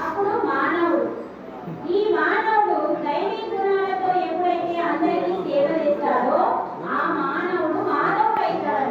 అప్పుడు మానవుడు. ఈ మానవుడు దైవీ గుణాలతో ఎప్పుడైతే అందరికీ సేవ చేస్తాడో ఆ మానవుడు మానవుడు అవుతాడు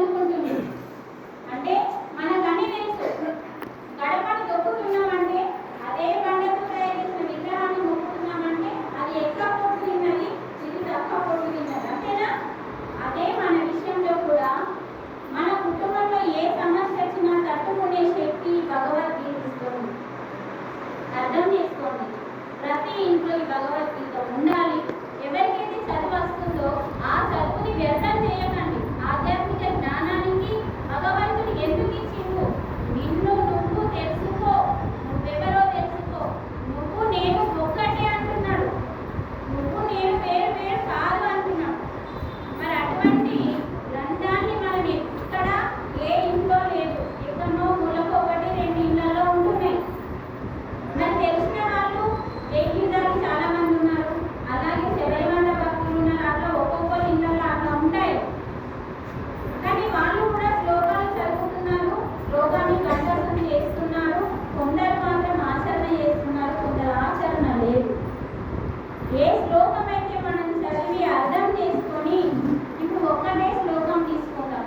ఒక్కటే శ్లోకం తీసుకుందాం.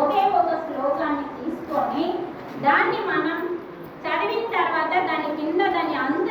ఒకే ఒక శ్లోకాన్ని తీసుకొని దాన్ని మనం చదివిన తర్వాత దాని కింద దాని అంత